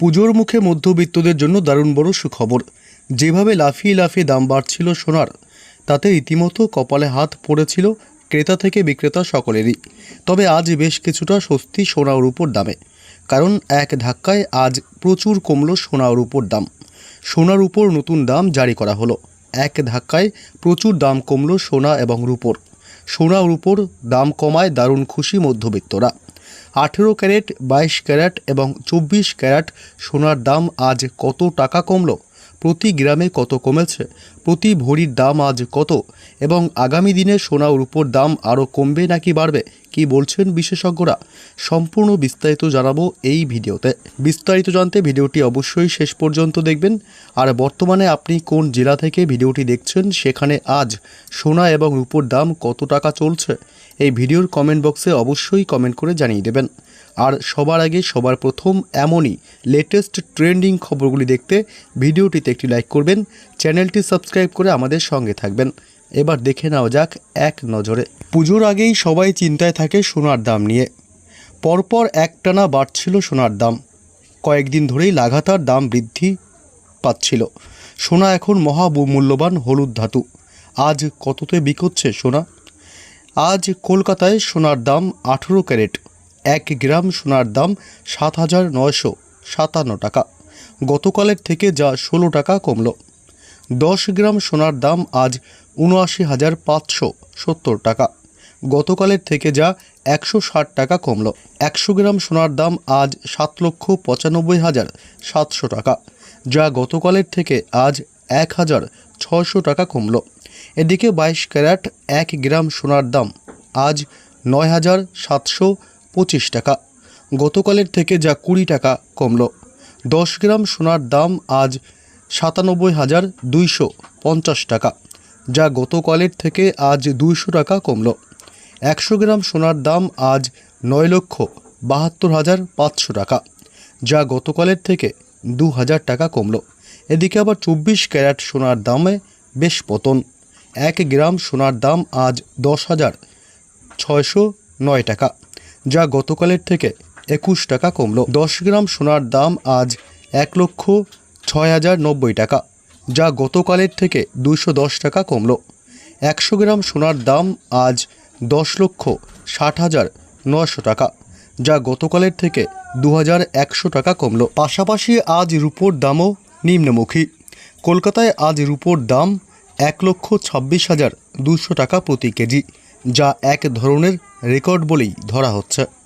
পুজোর মুখে মধ্যবিত্তদের জন্য দারুণ বড় সুখবর। যেভাবে লাফিয়ে লাফিয়ে দাম বাড়ছিল সোনার, তাতে রীতিমতো কপালে হাত পড়েছিল ক্রেতা থেকে বিক্রেতা সকলেরই। তবে আজ বেশ কিছুটা স্বস্তি সোনা রূপোর দামে, কারণ এক ধাক্কায় আজ প্রচুর কমল সোনা রূপোর দাম। সোনার উপর নতুন দাম জারি করা হলো। এক ধাক্কায় প্রচুর দাম কমল সোনা এবং রূপোর। সোনা রূপোর দাম কমায় দারুণ খুশি মধ্যবিত্তরা। আঠেরো ক্যারেট বাইশ ক্যারেট এবং চব্বিশ ক্যারেট সোনার দাম আজ কত টাকা কমলো? প্রতি গ্রামে কত কমেছে, প্রতি ভরির দাম আজ কত, এবং আগামী দিনে সোনা রূপোর দাম আরও কমবে নাকি বাড়বে, কি বলছেন বিশেষজ্ঞরা? সম্পূর্ণ বিস্তারিত জানাব এই ভিডিওতে। বিস্তারিত জানতে ভিডিওটি অবশ্যই শেষ পর্যন্ত দেখবেন। আর বর্তমানে আপনি কোন জেলা থেকে ভিডিওটি দেখছেন, সেখানে আজ সোনা এবং রূপোর দাম কত টাকা চলছে, এই ভিডিওর কমেন্ট বক্সে অবশ্যই কমেন্ট করে জানিয়ে দেবেন। আর সবার আগে, সবার প্রথম এমনই লেটেস্ট ট্রেন্ডিং খবরগুলি দেখতে ভিডিওটিতে একটি লাইক করবেন চ্যানেলটি সাবস্ক্রাইব করে আমাদের সঙ্গে থাকবেন। এবার দেখে নেওয়া যাক এক নজরে। পুজোর আগেই সবাই চিন্তায় থাকে সোনার দাম নিয়ে। পরপর একটানা বাড়ছিল সোনার দাম। কয়েকদিন ধরেই লাগাতার দাম বৃদ্ধি পাচ্ছিল। সোনা এখন মহা মূল্যবান হলুদ ধাতু। আজ কততে বিকোচ্ছে সোনা? আজ কলকাতায় সোনার দাম আঠেরো ক্যারেট। এক গ্রাম সোনার দাম সাত হাজার নয়শো সাতান্ন টাকা। গতকালের থেকে যা ষোলো টাকা কমল। দশ গ্রাম সোনার দাম আজ উনআশি হাজার পাঁচশো সত্তর টাকা। গতকালের থেকে যা একশো ষাট টাকা কমল। একশো গ্রাম সোনার দাম আজ সাত লক্ষ পঁচানব্বই হাজার সাতশো টাকা, যা গতকালের থেকে আজ এক হাজার ছশো টাকা কমল। এদিকে বাইশ ক্যারেট এক গ্রাম সোনার দাম আজ নয় হাজার সাতশো পঁচিশ টাকা। গতকালের থেকে যা কুড়ি টাকা কমল। দশ গ্রাম সোনার দাম আজ সাতানব্বই হাজার দুইশো পঞ্চাশ টাকা, যা গতকালের থেকে আজ দুইশো টাকা কমল। একশো গ্রাম সোনার দাম আজ নয় লক্ষ বাহাত্তর হাজার পাঁচশো টাকা, যা গতকালের থেকে দু হাজার টাকা কমলো। এদিকে আবার চব্বিশ ক্যারেট সোনার দামে বেশ পতন। এক গ্রাম সোনার দাম আজ দশ হাজার ছয়শো নয় টাকা। যা গতকালের থেকে একুশ টাকা কমল। দশ গ্রাম সোনার দাম আজ এক লক্ষ ছয় হাজার নব্বই টাকা, যা গতকালের থেকে দুশো দশ টাকা কমলো। একশো গ্রাম সোনার দাম আজ দশ লক্ষ ষাট হাজার নশো টাকা, যা গতকালের থেকে দু হাজার একশো টাকা কমল। পাশাপাশি আজ রুপোর দামও নিম্নমুখী। কলকাতায় আজ রুপোর দাম এক লক্ষ ছাব্বিশ হাজার দুশো টাকা প্রতি কেজি। যা এক ধরনের রেকর্ড বলেই ধরা হচ্ছে।